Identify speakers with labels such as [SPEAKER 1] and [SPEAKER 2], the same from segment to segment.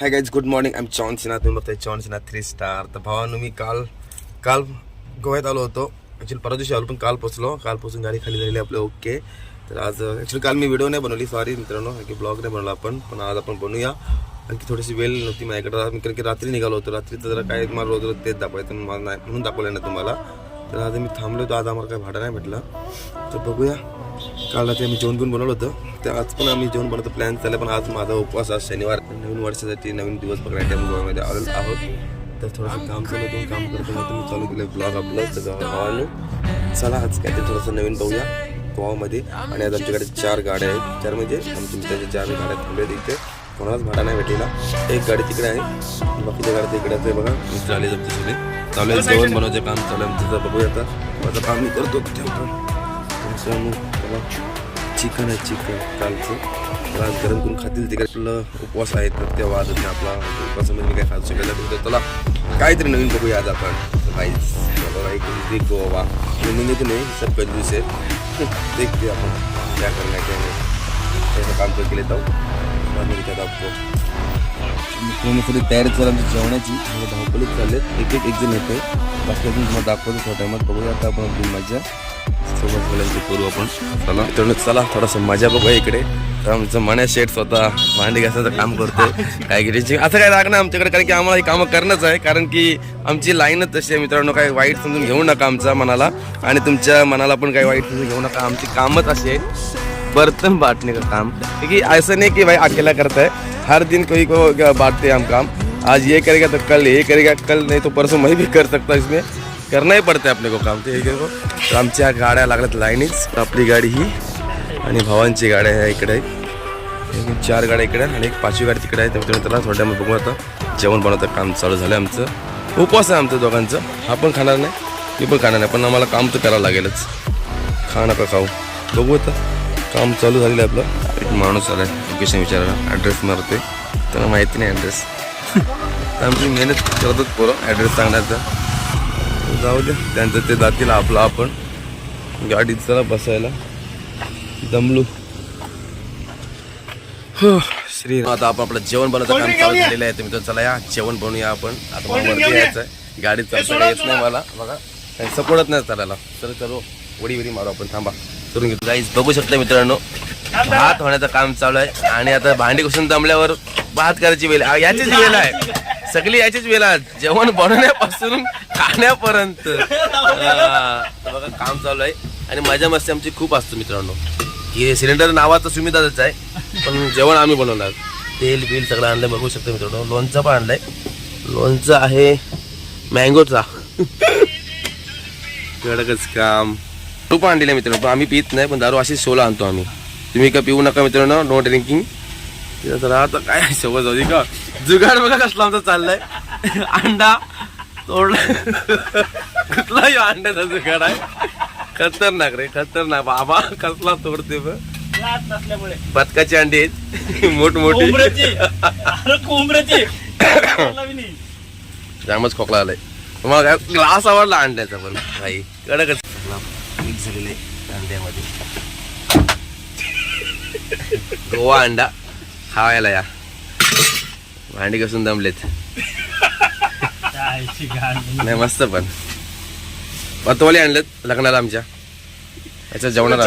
[SPEAKER 1] Hi guys good morning I am John Sinha तुम्ही बघताय चॉन Sinha three star तर भावानं मी काल काल गोव्यात आलो होतो ॲक्च्युली परवा दिवशी आलो पण काल पोचलो कालपासून गाडी खाली झालेली आपलं ओके तर आज ॲक्च्युली काल मी व्हिडिओ नाही बनवली सॉरी मित्रांनो की ब्लॉग नाही बनवला आपण पण आज आपण बनवूया आणखी थोडीशी वेळ नव्हती माझ्याकडे मी कारण की रात्री निघालो होतो रात्री तर जरा काय मला रोज रोज तेच दाखवायचं मला नाही म्हणून दाखवलं नाही तुम्हाला तर आज मी थांबलो होतो आज आम्हाला काय भाडं नाही भेटलं तर बघूया काल रात्री आम्ही जेवण पण बनवलं होतं. तर आज पण आम्ही जेवण बनवतो प्लॅन चाललं पण आज माझा उपवास आज शनिवार. नवीन वर्षासाठी नवीन दिवस बघण्यासाठी आम्ही गोव्यामध्ये आलो आहोत. तर थोडंसं काम चालू होतं काम करतो मग तुम्ही चालू केलं ब्लॉग आपलं तर गावानं चला आज काय ते थोडंसं नवीन बघूया गोवामध्ये. आणि आज आमच्याकडे चार गाड्या आहेत. चार म्हणजे आमच्या मित्राच्या चार गाड्या थांबल्या इथे. कोणालाच भाडा नाही भेटलेला. एक गाडी तिकडे आहे. बाकीच्या गाड्या तिकडे आहे बघा मित्र आले आमचे सगळे चालू आहे जेवण बनवायचं काम चालू आहे. आमचं तर बघूया आता. माझं काम मी करतो. तुमचं त्याला चिकन आहे चिकन कालचं. तर आज गरम करून खातील तिकडे आपलं उपवास आहे तर त्या वाजत आपला उपवासामध्ये म्हणजे मी काय खाऊ शकेल तर त्याला काहीतरी नवीन बघूया आज आपण. काहीच देख गोवा म्हणजे की नाही सब कंजूस आहे देखते आपण क्या करना है क्या नहीं. त्याचं काम तर केले जाऊ. बाद में आपको थोडी तयारी चालू आमची जेवणाची. म्हणजे चालले एक एक एक जण येते बाकी अजून तुम्हाला दाखवतो थोड्या टायमात बघूया आता आपण मजा. सोबत करू आपण. चला. मित्रांनो चला थोडंसं मजा बघूया इकडे. तर आमचं मण्या शेट स्वतः भांडी घासायचं काम करतोय. काय गिरीची असं काय लागणार आमच्याकडे? कारण की आम्हाला ही कामं करणंच आहे. कारण की आमची लाईनच तशी आहे मित्रांनो. काही वाईट समजून घेऊ नका आमच्या मनाला. आणि तुमच्या मनाला पण काही वाईट समजून घेऊ नका. आमची कामच अशी आहे. बर्तन बांटने का काम? क्योंकि ऐसा नहीं कि भाई अकेला करता है हर दिन कोई को बांटते हैं हम काम. आज ये करेगा तो कल ये करेगा कल नहीं तो परसों मैं भी कर सकता इसमें. करणं ही पड़ता है को काम. ते है तर आमच्या गाड्या लागल्यात लाईनीच. आपली गाडी ही आणि भावांची गाड्या ह्या इकडे आहेत. चार गाड्या इकडे आणि एक पाचवी गाडी तिकडे आहे. त्यामुळे त्याला थोड्या वेळ बघू आता. जेवण बनवतं काम चालू झालं आमचं. उपवास आहे आमचं दोघांचं. हा पण खाणार नाही मी पण खाणार नाही पण आम्हाला काम तर करावं लागेलच. खा नका खाऊ. बघू आता. काम चालू झालेलं आहे आपलं. एक माणूस आलाय लोकेशन विचारायला. ॲड्रेस मारते त्यांना माहिती नाही ॲड्रेस आमची मेहनत करतच पोरं. ॲड्रेस सांगण्याचा जाऊ दे. त्यांचं ते जातील आपलं आपण. गाडीत चला बसायला. दमलू. हो, श्री आता आपण आपलं जेवण बनवतं काम चालू झालेलं आहे. तुम्ही तर चला या. जेवण बनवूया आपण. आता मला वरती यायचं आहे गाडीत चालता येत नाही मला. बघा. काही सपोर्टच नाही चालायला. तर चलो. उडी विडी मारू आपण. थांबा. करून घेतो गाईज बघू शकता मित्रांनो. भात होण्याचं काम चालू आहे. आणि आता भांडी घुसून दमल्यावर भात करायची वेळ आहे. याचीच वेळ आहे. सगळी याचीच वेळ आहे. जेवण बनवण्यापासून खाण्यापर्यंत. बघा काम चालू आहे. आणि मजा मस्ती आमची खूप असतो मित्रांनो. हे सिलेंडर नावाचं सुविधाच आहे. पण जेवण आम्ही बनवणार. तेल बिल सगळं आणलंय बघू शकतो मित्रांनो. लोणचं पण आणलंय. लोणचं आहे मँगोचा. कडकच काम. दारू पण आणलेलं मित्रांनो. आम्ही पित नाही पण दारू अशीच शोला आणतो आम्ही. तुम्ही का पिऊ नका मित्रांनो. नो ड्रिंकिंग तर आता काय जाऊ दे का. जुगाड बघा कसला आमचा चाललाय. अंडा तोडला. ह्यो अंड्याचा जुगाड आहे. खतरनाक रे खतरनाक. बाबा कसला तोडते बघ.
[SPEAKER 2] नसल्यामुळे.
[SPEAKER 1] बदकाची अंडी आहेत. मोठमोठी.
[SPEAKER 2] कोंबड्याची. अरे कोंबड्याची. बोलला मी नाही.
[SPEAKER 1] जामच खोकला आलाय. तुम्हाला काय ग्लास आवडला अंड्याचा पण. भाई कडकच. मिक्स झालेलं अंड्यामध्ये. गोवा अंडा. खावायला या भांडी कसून दमलेत. नाही मस्त पण पतवाली आणलेत लग्नाला आमच्या याच्या जेवणाला?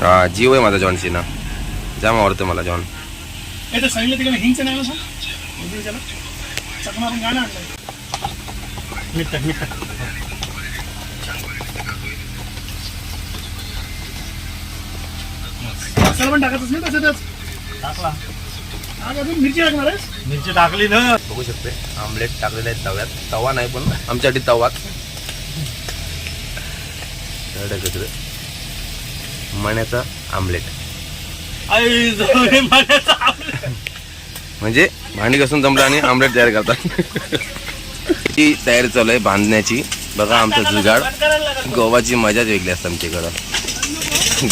[SPEAKER 1] हा जीव आहे माझा जॉन सीना जाम आवडतो मला जॉन
[SPEAKER 2] ए, ते सांगितलं तिकडे हिंगचं नाही ना सांग? हिंदी विचारलं. चकमा आपण गाणं आणलंय. मीठ टाक, मीठ टाक. मसाला पण टाकायचंच नाही त्याच्यातच टाकला. आज अजून मिरची टाकणार आहेस? मिरची टाकली ना.
[SPEAKER 1] बघू शकते. आमलेट टाकलेले आहेत तव्यात. तवा नाही पण आमच्यासाठी तवाच. मण्याचा आमलेट. म्हणजे भांडी घासून जमलं आणि आमलेट तयार करतात. ती तयारी चालू आहे बांधण्याची. बघा आमचं जुगाड. गोवाची मजाच वेगळी असते आमच्याकडं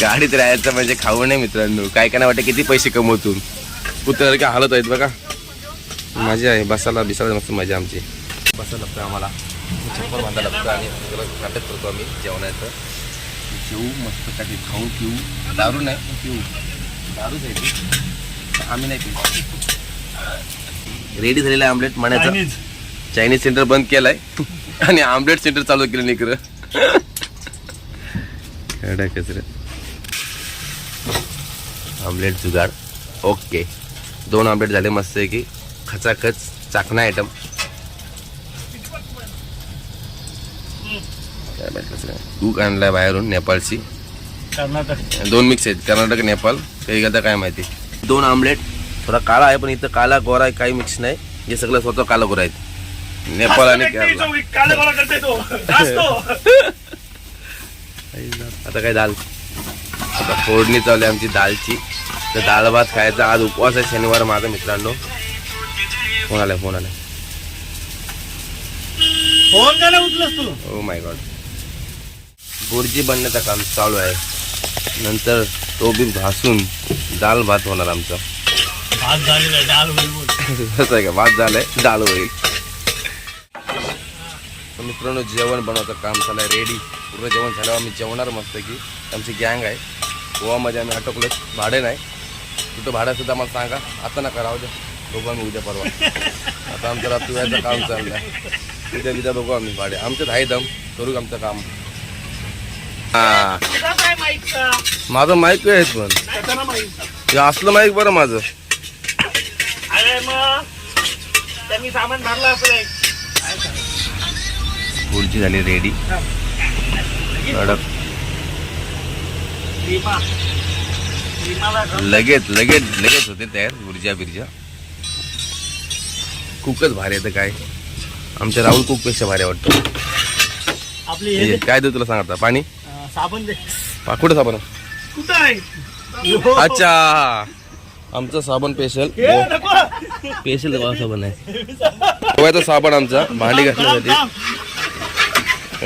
[SPEAKER 1] गाडीत राहायचं म्हणजे खाऊ नये मित्रांनो. काय काय नाही वाटतं किती पैसे कमवतून कुत्र्यासारखे हालत आहेत बघा. मजा आहे बसायला बिसायला मस्त मजा आमची. बसायला लागतं आम्हाला. चप्पल बांधायला लागतं आणि नाटक करतो आम्ही जेवणाचं. जेऊ मस्त काही खाऊ पिऊ. दारू नाही पिऊ. दारू घ्यायची आम्ही नाही पिऊ. रेडी झालेला आमलेट म्हणायचं.
[SPEAKER 2] चायनीज.
[SPEAKER 1] सेंटर बंद केलाय. आणि आमलेट सेंटर चालू केलं निकर कचरे आमलेट जुगाड ओके दोन आमलेट झाले मस्त आहे की खचाखच चाकणा आयटम तूक आणलाय बाहेरून नेपाळची.
[SPEAKER 2] कर्नाटक.
[SPEAKER 1] दोन मिक्स आहेत कर्नाटक नेपाळ. काही आता काय माहिती. दोन आमलेट थोडा काळा आहे पण इथं काला गोरा आहे काही मिक्स नाही. हे सगळं स्वतः काला गोरा आहेत. नेपाळ आणि आता काय दाल? आता फोडणी चालू आहे आमची दालची. तर डाळ भात खायचा. आज उपवास आहे शनिवार माझा मित्रांनो. फोन आलाय फोन आलाय.
[SPEAKER 2] फोन का नाही उचलस तू?
[SPEAKER 1] ओ माय गॉड बुर्जी बनण्याचं काम चालू आहे. नंतर तो बी भासून दाल भात होणार आमचा.
[SPEAKER 2] भात झालेला डाळ होईल
[SPEAKER 1] आहे का? भात झालंय डाळ होईल. तर मित्रांनो जेवण बनवायचं काम चालू आहे. रेडी पूर्ण जेवण झाल्यावर आम्ही जेवणार मस्त की आमची गँग आहे. गोवामध्ये आम्ही अटकलो भाडे नाही. कुठं भाडं सुद्धा मला सांगा. आता नका राहू द्या बघू आम्ही उद्या परवा. आता आमचं रात्रीचं काम चाललं आहे उद्या बिद्या बघू आम्ही भाडे. आमच्यात आहे दम. करू आमचं काम? हा? माझं माईक आहे पण.
[SPEAKER 2] ना.
[SPEAKER 1] हे असलं माईक बरं माझं? पुढची झाली रेडी कडक. लगेच लगेच लगेच होते तयार बुर्जा बिर्जा. कुकच भारी येतं काय. आमच्या राहुल कुकपेक्षा भारी वाटतं.
[SPEAKER 2] आपली हे
[SPEAKER 1] हे,
[SPEAKER 2] दे.
[SPEAKER 1] काय देऊ तुला सांगता पाणी?
[SPEAKER 2] साबण दे.
[SPEAKER 1] कुठं साबण?
[SPEAKER 2] कुठं आहे? यो.
[SPEAKER 1] अच्छा. आमचा साबण स्पेशल
[SPEAKER 2] हे नको.
[SPEAKER 1] स्पेशल साबण आहे. गोव्याचा साबण आमचा भांडी घासण्यासाठी.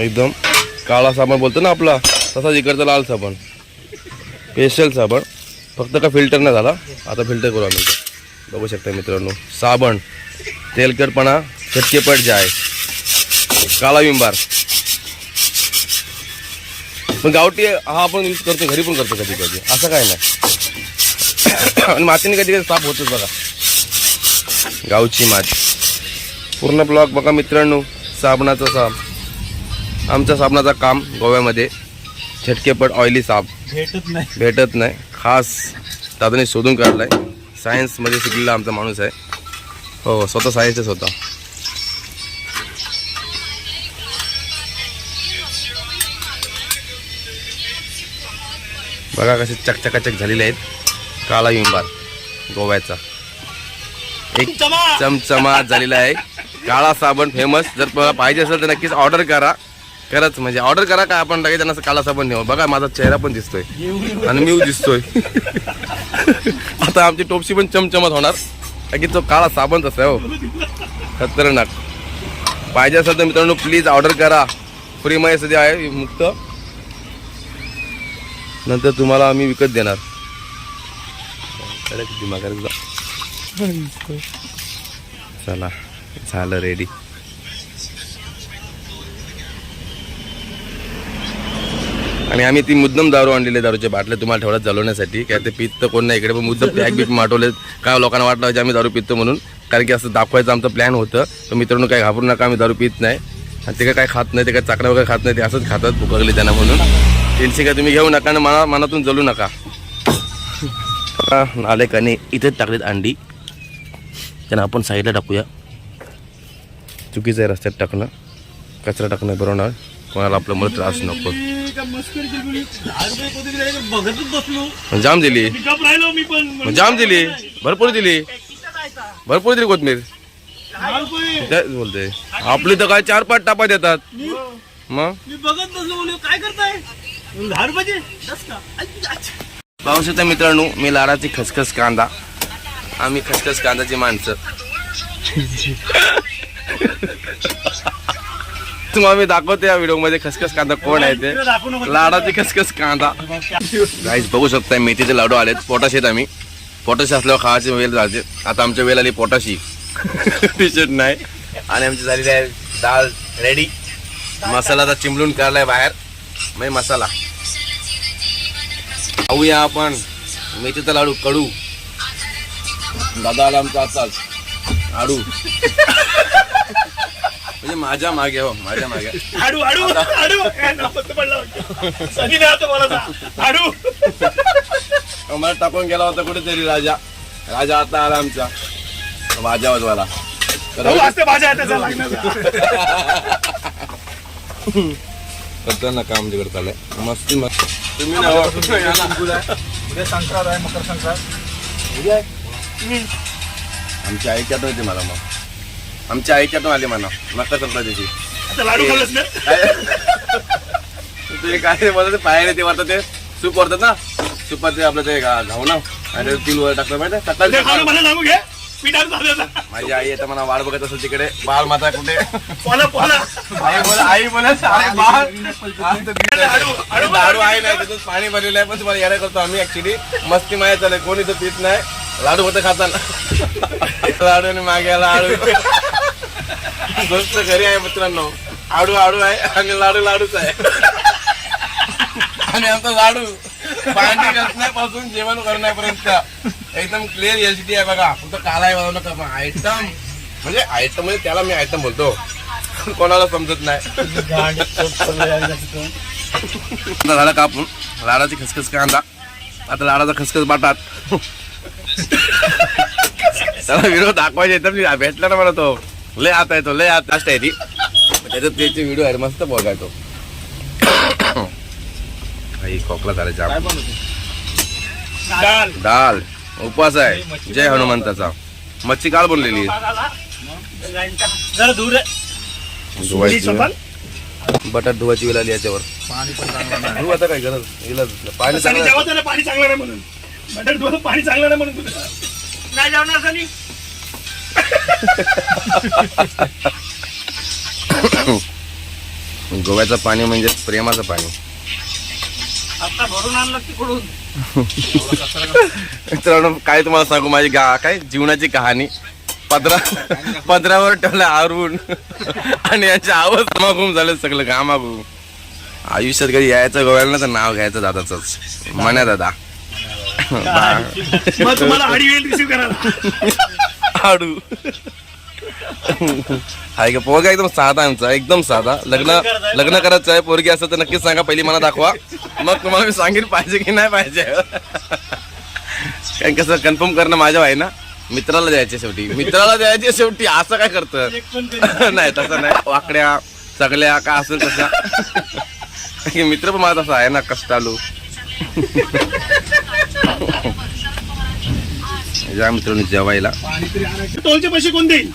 [SPEAKER 1] एकदम काळा साबण बोलतो ना आपला तसाच इकडचा लाल साबण. स्पेशल साबण. फक्त का फिल्टर नाही झाला? आता फिल्टर करू आम्ही. बघू शकता मित्रांनो. साबण तेलकटपणा चटकेपट जे आहे काळा विंबार. पण गावठी हा आपण यूज करतो घरी पण करतो कधी कधी. असं काय नाही. आणि मातीने कधी कधी साफ होतच बघा. गावची माती. पूर्ण ब्लॉक बघा मित्रांनो. साबणाचा साब आमच्या साबणाचं काम गोव्यामध्ये. झटकेपट ऑइली साब
[SPEAKER 2] भेटत नाही.
[SPEAKER 1] भेटत नाही. खास दादाने शोधून काढलाय. सायन्समध्ये शिकलेला आमचा माणूस आहे. हो स्वतः सायन्सच होता. बघा कसे चकचकाचक झालेले आहेत. काळा विंबार गोव्याचा. एक
[SPEAKER 2] चमा.
[SPEAKER 1] चमचमाट झालेला आहे. काळा साबण फेमस जर तुम्हाला पाहिजे असेल तर नक्कीच ऑर्डर करा. खरंच म्हणजे ऑर्डर करा का आपण लगेच त्यांना काळा साबण नेऊ. बघा माझा चेहरा पण दिसतोय. आणि मी दिसतोय. आता आमची टोपशी पण चमचमत होणार. की तो काळा साबण तसा आहे हो. खतरनाक. पाहिजे असेल तर मित्रांनो प्लीज ऑर्डर करा. फ्रीमध्ये सध्या आहे मुक्त. नंतर तुम्हाला आम्ही विकत देणार. चला झालं रेडी आणि आम्ही ती मुद्दम दारू आणलेली दारूच्या बाटल्या तुम्हाला ठेवण्यात चालवण्यासाठी. काय ते पित तर कोण नाही इकडे पण मुद्दम पॅक बीक माटवले. काय लोकांना वाटलं की आम्ही दारू पितो म्हणून? कारण की असं दाखवायचं आमचं प्लॅन होतं. तर मित्रांनो काय घाबरू नका आम्ही दारू पित नाही. आणि ते काय काय खात नाही ते काय चाकणं वगैरे खात नाही ते असंच खातात भुकगली त्यांना म्हणून. टेन्शन काय तुम्ही घेऊ नका आणि मना मनातून जलू नका. आता नालेकाने इथेच टाकलेत अंडी. त्यांना आपण साईडला टाकूया. चुकीचं आहे रस्त्यात टाकणं. कचरा टाकणं बरोबर नाही. कोणाला आपलं मला त्रास नको. जाम दिली. जाम दिली. भरपूर दिली. भरपूर दिली कोथमीर. बोलते? आपली तर काय चार पाच टापा देतात. मग?
[SPEAKER 2] काय करताय.
[SPEAKER 1] पाहू शकता मित्रांनो मी लाडाची खसखस कांदा. आम्ही खसखस कांदाची माणसं. तुम्हाला मी दाखवते या व्हिडिओमध्ये खसखस कांदा कोण आहे ते. लाडाची खसखस कांदा. गाईज बघू शकता मेथीचे लाडू आलेत. पोटाशी आहेत आम्ही. पोटाशी असल्यावर खावायची वेळ झाली आता आमच्या वेळ आली पोटाशी. टी शर्ट नाही. आणि आमची झालेली आहे डाळ रेडी मसाला आता चिमलून काढलाय बाहेर. म्हणजे मसाला. खाऊया आपण. मेथीचा लाडू कडू. दादा आला आमचा आताच लाडू. म्हणजे माझ्या मागे हो माझ्या मागे.
[SPEAKER 2] आडू आडू आडू पडला वाटतं. सनी नाही आता मला. आडू
[SPEAKER 1] मला टाकून गेला होता कुठेतरी राजा. राजा आता आला आमचा माझ्या वाजवाला
[SPEAKER 2] असते भाज्या त्याचा
[SPEAKER 1] काम चाललंय. मस्ती मस्त. तुम्ही ना हो. या ना.
[SPEAKER 3] उद्या संक्रांत आहे मकर संक्रांत.
[SPEAKER 1] आमची आई आठवण येते मला मग. आमची आई आठवण आली मला मस्त करता त्याची.
[SPEAKER 2] आता लाडू खाल्लंस ना?
[SPEAKER 1] ते काय मला ते पायाने ते वाटतं ते सूप वरतात ना? सुपात ते आपलं ते घाऊ ना आणि. ते तीन वर टाकलं माहिती
[SPEAKER 2] ते
[SPEAKER 1] सकाळी. माझी आई आता मला वाट बघत असेल तिकडे. बाळ माता कुठे? आई बोला आई बोला. अरे बाळ.
[SPEAKER 2] लाडू
[SPEAKER 1] आहे नाही त्याच्यात पाणी भरलेलं आहे पण तुम्हाला यायला करतो आम्ही ऍक्च्युली मस्ती माया चालय कोणी तर पित नाही. लाडू होतं खाताना. लाडू आणि मागे लाडू. दोस्त घरी आहे मित्रांनो. आडू आडू आहे. आणि लाडू लाडूच आहे. आणि आमचा लाडू. पाणी घासण्यापासून जेवण करण्यापर्यंत एकदम क्लिअर एच डी आहे बघा. फक्त काला आहे आयटम म्हणजे आयटम म्हणजे त्याला मी आयटम बोलतो. कोणाला समजत नाही. आता झाला कापून. लाडाची खसखस कांदा आता लाडाचा खसखस बाटात. त्याला विरोध दाखवायचे एकदम भेटला ना मला तो. लय आता येतो लय आता लास्ट आहे ती. त्याच्यात त्याचे व्हिडिओ आहे मस्त बघायचो काही खोकला झाला जाम.
[SPEAKER 2] डाल
[SPEAKER 1] दाल. उपवास आहे. जय हनुमंताचा. मच्छी काल बनलेली.
[SPEAKER 2] जरा दूर
[SPEAKER 1] धुवायची बटाट धुवायची वेळ आली याच्यावर.
[SPEAKER 3] पाणी पण चांगलं नाही.
[SPEAKER 1] धुव आता काय गरज? इलाज नाही. पाणी चांगलं
[SPEAKER 2] पाणी चांगलं नाही म्हणून. बटर डोळं पाणी चांगलं नाही म्हणून नाही जेवणार सनी
[SPEAKER 1] गोव्याचं पाणी म्हणजे प्रेमाचं पाणी.
[SPEAKER 2] आता भरून आणलं तिकडून.
[SPEAKER 1] मित्रांनो काय तुम्हाला सांगू माझी गा काय? जीवनाची कहाणी. पदरा पदरावर ठेवलं आरून आणि यांचे आवाज घामाघूम झाले सगळं घामाघूम आयुष्यात कधी यायचं गोव्याला ना तर नाव घ्यायचं दादाच मन्या दादा.
[SPEAKER 2] तुम्हाला आडू
[SPEAKER 1] हाय का पोरगा एकदम साधा आमचा एकदम साधा. लग्न लग्न करायचं आहे पोरगी असं तर नक्कीच सांगा पहिली मला दाखवा. मग तुम्हाला मी सांगेन पाहिजे की नाही पाहिजे. कारण कसं कन्फर्म करणं माझ्या आहे ना मित्राला द्यायचे शेवटी. मित्राला द्यायचे शेवटी असं काय करतं? नाही. तसं नाही. वाकड्या सगळ्या का तसा. हे मित्र पण माझा तसा आहे ना कष्टालू. या मित्रांनी जेवायला.
[SPEAKER 2] टोलचे पैसे कोण देईल?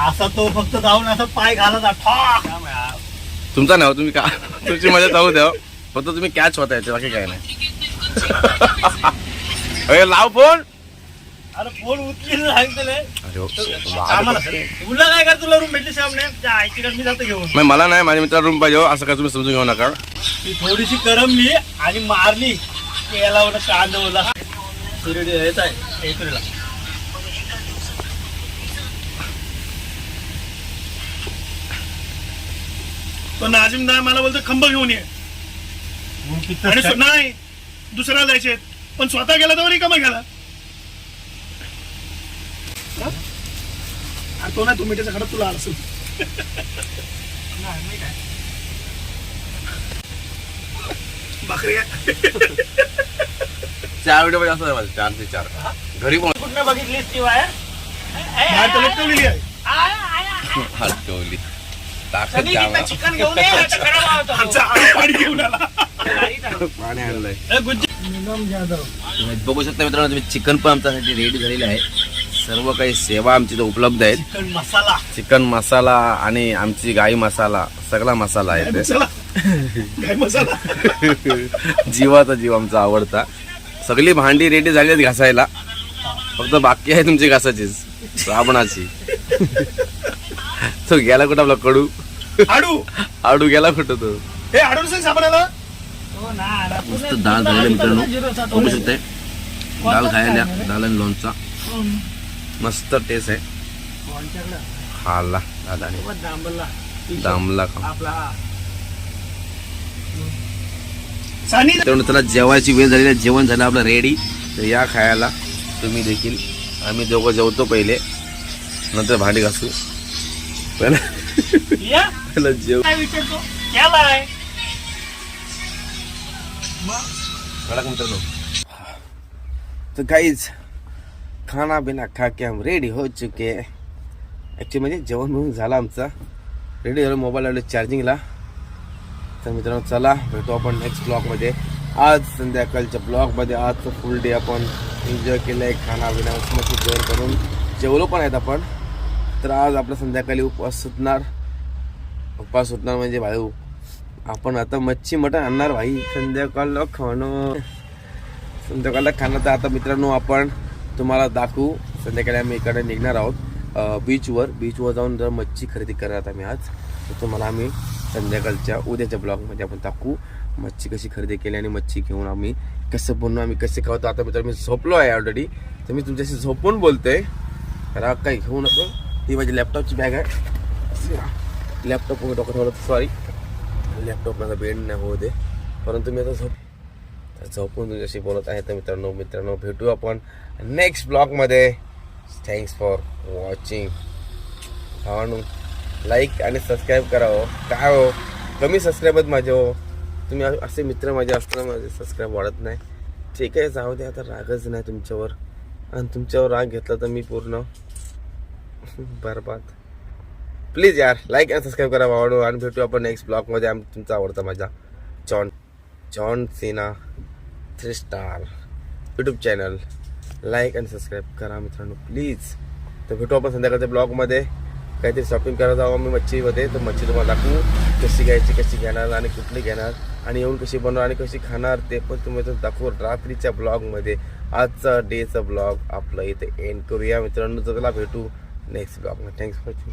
[SPEAKER 3] असा तो फक्त जाऊन असं पाय घालत
[SPEAKER 1] तुमचा नाव तुम्ही का? तुमची मजा चालू द्या फक्त तुम्ही कॅच होता याचे बाकी काय नाही. लाव फोन
[SPEAKER 3] अरे फोन
[SPEAKER 1] हो.
[SPEAKER 3] आम्हाला तुला काय कर तुला रूम भेटली सामने? त्या आईकडे मी जातो घेऊन.
[SPEAKER 1] नाही, मला नाही माझ्या मित्राला रूम पाहिजे हो, असं काय तुम्ही समजून घेऊ नका.
[SPEAKER 3] ती थोडीशी करमली आणि मारली. होता शिर्डी येत आहे.
[SPEAKER 2] तो नाजिम नाही मला बोलतो खंब घेऊन ये. आणि स्व- नाही दुसऱ्याला द्यायचे पण स्वतः गेला तर रिकामा गेला हा? आणि तो नाही तो मिठाचा खडा तुला आहे.
[SPEAKER 1] चारमध्ये असं माझं चार ते चार. घरी कोण?
[SPEAKER 3] कुठनं बघितलीस ती वायर
[SPEAKER 2] बाहेर तर लटकवलेली आहे.
[SPEAKER 1] हटवली ताकद जाम
[SPEAKER 3] चिकन घेऊन ये आता खराब होतं.
[SPEAKER 2] आमचा आळू पाणी घेऊन आला.
[SPEAKER 1] पाणी आणलंय.
[SPEAKER 3] ए, गुज्जी. निगम जाधव
[SPEAKER 1] तुम्ही बघू शकता मित्रांनो तुम्ही चिकन पण आमच्यासाठी रेडी झालेलं आहे. सर्व काही सेवा आमची इथं उपलब्ध आहेत.
[SPEAKER 3] चिकन मसाला
[SPEAKER 1] चिकन मसाला आणि आमची गाई मसाला सगळा मसाला आहे इथे.
[SPEAKER 2] मसाला काय मसाला
[SPEAKER 1] जीवाचा जीव आमचा आवडता. सगळी भांडी रेडी झाली आहेत घासायला. फक्त बाकी आहे तुमची घासाचीच श्रावणाची. तो गेला कुठं आपला कडू?
[SPEAKER 2] आडू.
[SPEAKER 1] आडू गेला कुठं तो?
[SPEAKER 2] हे सांग साबणाला?
[SPEAKER 3] हो.
[SPEAKER 1] मस्त डाळ झालेली मित्रांनो. बघू
[SPEAKER 3] नाही.
[SPEAKER 1] शकते डाळ खायला डाळ आणि लोणचा. मस्त टेस्ट आहे? खाल्ला दादाने. दामला. का
[SPEAKER 3] आपला
[SPEAKER 2] सानी
[SPEAKER 1] तर चला जेवायची वेळ झालेली आहे जेवण झालं आपलं रेडी तर या खायला तुम्ही देखील. आम्ही दोघं जेवतो पहिले. नंतर भांडी घासू. पहिला जेव
[SPEAKER 3] काय विचारतो केलाय
[SPEAKER 1] बड़ा मित्रांनो तो गाइज खाना बिना खा के हम रेडी हो चुके ॲक्च्युली म्हणजे जेवण म्हणून झालं आमचा. रेडी झालं मोबाईल आलो चार्जिंगला तर मित्रांनो चला भेटू आपण नेक्स्ट ब्लॉगमध्ये आज संध्याकाळच्या ब्लॉगमध्ये आज फुल डे आपण एन्जॉय केलं आहे खाना बिना मस्त जेवण करून. जेवलो पण आहेत आपण. तर आज आपलं संध्याकाळी उपवास सुटणार. उपवास सुटणार म्हणजे भाऊ आपण आता मच्छी मटण आणणार भाई. संध्याकाळला खाणं. संध्याकाळला खाणं तर आता मित्रांनो आपण तुम्हाला दाखवू. संध्याकाळी आम्ही इकडे निघणार आहोत. बीचवर बीचवर जाऊन जर मच्छी खरेदी करत आम्ही आज. तर तुम्हाला आम्ही संध्याकाळच्या उद्याच्या ब्लॉगमध्ये आपण दाखवू. मच्छी कशी खरेदी केली आणि मच्छी घेऊन आम्ही कसं बनवू आम्ही कसे खावतो आता मित्रांनो मी झोपलो आहे ऑलरेडी तर मी तुमच्याशी झोपून बोलतोय. राग काही घेऊ नको. ही माझी लॅपटॉपची बॅग आहे. लॅपटॉप डॉक्टर सॉरी लॅपटॉप माझा बेड नाही होऊ दे. परंतु मी आता झोप झोपून तुझ्याशी बोलत आहे तर मित्रांनो मित्रांनो भेटू आपण नेक्स्ट ब्लॉगमध्ये थँक्स फॉर वॉचिंग भावानू लाईक आणि सबस्क्राईब करावं हो. काय हो? कमी सबस्क्राईबच माझे हो. तुम्ही असे मित्र माझे असताना माझे सबस्क्राईब वाढत नाही. ठीक आहे जाऊ द्या आता रागच नाही तुमच्यावर. आणि तुमच्यावर राग घेतला तर मी पूर्ण बरबाद. प्लीज यार लाईक आणि सबस्क्राईब करा आवडू आणि भेटू आपण नेक्स्ट ब्लॉगमध्ये आम तुमचा आवडता माझा. John John Cena three star YouTube channel. Like आणि सबस्क्राईब करा मित्रांनो प्लीज तर भेटू आपण संध्याकाळच्या ब्लॉगमध्ये. काहीतरी शॉपिंग करत आहोत आम्ही मच्छीमध्ये. तर मच्छी तुम्हाला दाखवू कशी घ्यायची कशी घेणार आणि कुठली घेणार आणि येऊन कशी बनवणार आणि कशी खाणार ते पण तुम्ही दाखवू रात्रीच्या ब्लॉगमध्ये. आजचा डेचा ब्लॉग आपलं इथे एंड करूया मित्रांनो. तर चला भेटू नेक्स्ट ब्लॉगमध्ये. Thanks for watching